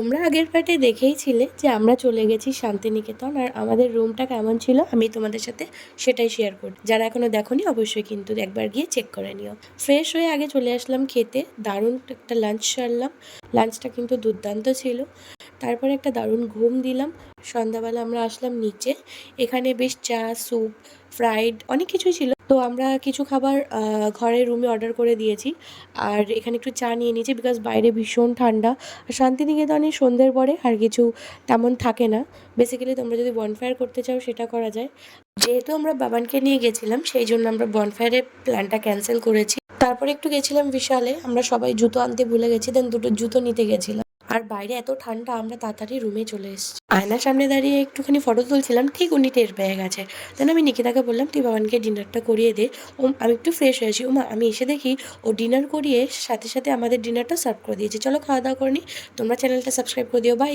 তোমরা আগের পার্টে দেখেইছিলে যে আমরা চলে গেছি শান্তিনিকেতন আর আমাদের রুমটা কেমন ছিল আমি তোমাদের সাথে সেটাই শেয়ার করি। যারা এখনও দেখোনি, অবশ্যই কিন্তু একবার গিয়ে চেক করে নিও। ফ্রেশ হয়ে আগে চলে আসলাম খেতে, দারুণ একটা লাঞ্চ সারলাম লাঞ্চটা কিন্তু দুর্দান্ত ছিল। তারপরে একটা দারুণ ঘুম দিলাম। সন্ধ্যাবেলা আমরা আসলাম নিচে। এখানে বেশ চা, স্যুপ, ফ্রাইড অনেক কিছুই ছিল। তো আমরা কিছু খাবার ঘরের রুমে অর্ডার করে দিয়েছি। আর এখানে একটু চা নিয়ে নিয়েছি বিকজ বাইরে ভীষণ ঠান্ডা। আর শান্তিনিকেতনে সন্ধ্যের পরে আর কিছু তেমন থাকে না। বেসিক্যালি তোমরা যদি বনফায়ার করতে চাও সেটা করা যায়। যেহেতু আমরা বাবানকে নিয়ে গেছিলাম, সেই জন্য আমরা বনফায়ারের প্ল্যানটা ক্যান্সেল করেছি। তারপরে একটু গেছিলাম বিশালে। আমরা সবাই জুতো আনতে ভুলে গেছি দেন দুটো জুতো নিতে গেছিলাম। আর বাইরে এত ঠান্ডা, আমরা তাড়াতাড়ি রুমে চলে এসেছি। আয়নার সামনে দাঁড়িয়ে একটুখানি ফটো তুলছিলাম, ঠিক উনি টের পেয়ে গেছে। দেন আমি নিকিতাকে বললাম, তুই বাবানকে ডিনারটা করিয়ে দে। ও আমি একটু ফ্রেশ হয়েছি ও মা আমি এসে দেখি ও ডিনার করিয়ে সাথে সাথে আমাদের ডিনারটা সার্ভ করে দিয়েছে। চলো খাওয়া দাওয়া করে নি। তোমরা চ্যানেলটা সাবস্ক্রাইব করে দিও। বাই